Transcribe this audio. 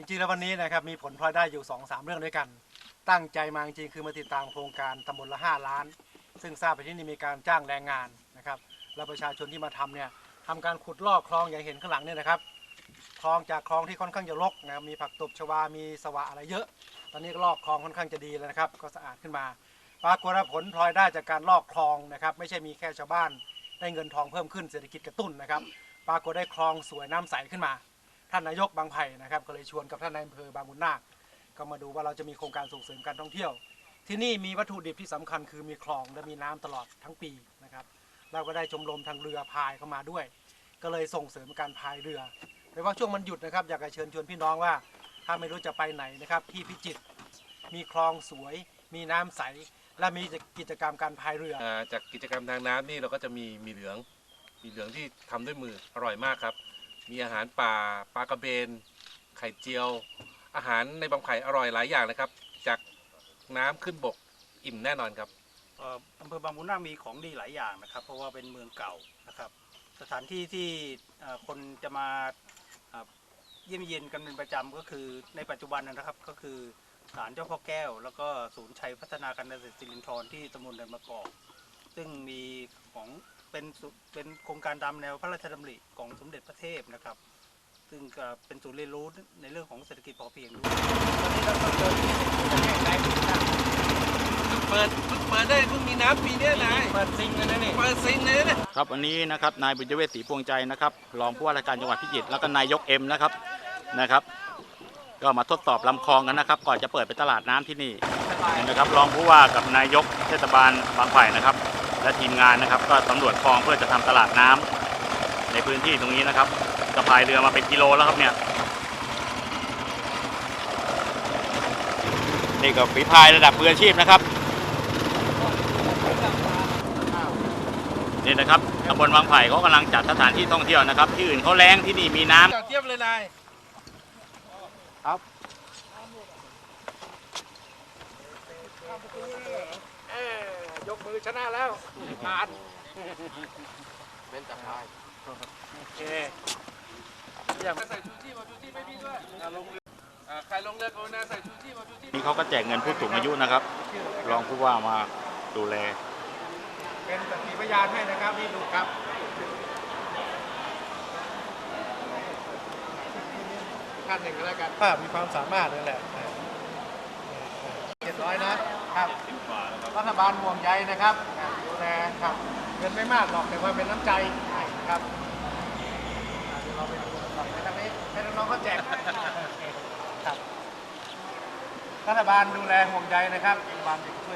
จริงๆแล้ววันนี้นะครับมีผลพลอยได้อยู่2อสามเรื่องด้วยกัน ตั้งใจมาจริงๆคือมาติดตามโครงการตำบลละ 5 ล้าน ซึ่งทราบไปที่นี่มีการจ้างแรงงานนะครับแล้วประชาชนที่มาทำเนี่ยทำการขุดลอกคลองอย่างเห็นข้างหลังเนี่ยนะครับคลองจากคลองที่ค่อนข้างจะรกนะครับมีผักตบชวา มีสวะอะไรเยอะ ตอนนี้ก็ลอกคลองค่อนข้างจะดีแล้วนะครับ ก็สะอาดขึ้นมา ปรากฏว่าผลพลอยได้จากการลอกคลองนะครับ ไม่ใช่มีแค่ชาวบ้าน ได้เงินทองเพิ่มขึ้นเศรษฐกิจกระตุ้นนะครับ ปรากฏได้คลองสวยน้ำใสขึ้นมา ท่านนายกบางไผ่นะครับ ก็เลยชวนกับท่านนายอำเภอบางบุญนาค ก็มาดูว่าเราจะมีโครงการส่งเสริมการท่องเที่ยว ที่นี่มีวัตถุดิบที่สำคัญคือมีคลองและมีน้ำตลอดทั้งปีนะครับ เราก็ได้ชมรมทางเรือพายเข้ามาด้วย ก็เลยส่งเสริมการพายเรือโดยเฉพาช่วงมันหยุดนะครับ อยากจะเชิญชวนพี่น้องว่า ถ้าไม่รู้จะไปไหนนะครับ ที่พิจิตรมีคลองสวย มีน้ำใส และมีกิจกรรมการพายเรืออจากกิจกรรมทางน้ำนี่เราก็จะมีมีเหลือง มีเหลืองที่ทำด้วยมืออร่อยมากครับ มีอาหารป่าปลากระเบน ไข่เจียว อาหารในบางไผ่อร่อยหลายอย่างนะครับ จากน้ำขึ้นบกอิ่มแน่นอนครับเอ่ออำเภอบางบุญนาคมีของดีหลายอย่างนะครับ เพราะว่าเป็นเมืองเก่านะครับ สถานที่ที่เอ่อคนจะมาเอ่อเยี่ยมเยียนกันเป็นประจำก็คือในปัจจุบันนะครับก็คือศาลเจ้าพ่อแก้ว แล้วก็ศูนย์ชัยพัฒนาการเกษตรสิรินทรที่ตำบลเดินมะกอก ซึ่งมีของ เป็นสุเป็นโครงการตามแนวพระราชดำริของสมเด็จพระเทพนะครับ ซึ่งก็เป็นศูนย์เรียนรู้ในเรื่องของเศรษฐกิจพอเพียงด้วยตอนนี้เราก็เดินที่ประเทศไทยนะครับเปิดเพิ่งเปิดได้เพิ่งมีน้ำปีเนี้ยนายเปิดซิงเลยนะนี่เปิดซิงเลยนะครับวันนี้นะครับนายบุญเวศศรีพวงใจนะครับรองผู้ว่าราชการจังหวัดพิจิตรแล้วก็นายกเอ็มนะครับนะครับ ก็มาทดสอบลำคลองกันนะครับ ก่อนจะเปิดเป็นตลาดน้ำที่นี่นะครับรองผู้ว่ากับนายกเทศบาลบางไผ่นะครับ และทีมงานนะครับ ก็สำรวจคลองเพื่อจะทำตลาดน้ำในพื้นที่ตรงนี้นะครับสะพายเรือมาเป็นกิโลแล้วครับเนี่ยนี่ก็ฝีพายระดับมืออาชีพนะครับนี่นะครับตำบลบางไผ่เขากำลังจัดสถานที่ท่องเที่ยวนะครับ ที่อื่นเขาแล้งที่นี่มีน้ำจอดเทียบเลยนายเอ้ ยกมือชนะแล้วผ่านเป็นจับพายโอเคเยี่ยมใส่ชูชีพเอาชูชีพให้พี่ด้วยอ่าลงเรืออ่าใครลงเรือกรุณาใส่ชูชีพเอาชูชีพนี่เขาก็แจกเงินผู้สูงอายุนะครับ รองผู้ว่ามาดูแล เป็นสักขีพยานให้นะครับนี่ดูครับท่านหนึ่งก็แล้วกันภาพมีความสามารถนั่นแหละเจ็ดร้อยนะครับรัฐ บาลห่วงใยนะครับดูแลครับเงินไม่มากหรอกแต่ว่าเป็นน้ำใจให้นะครับอะเดี๋ยวเราไปดูกันต่อไปทางนี้ให้น้องๆเขาแจกครับรัฐบาลดูแลห่วงใยนะครับรัฐบาลเด็กช่วย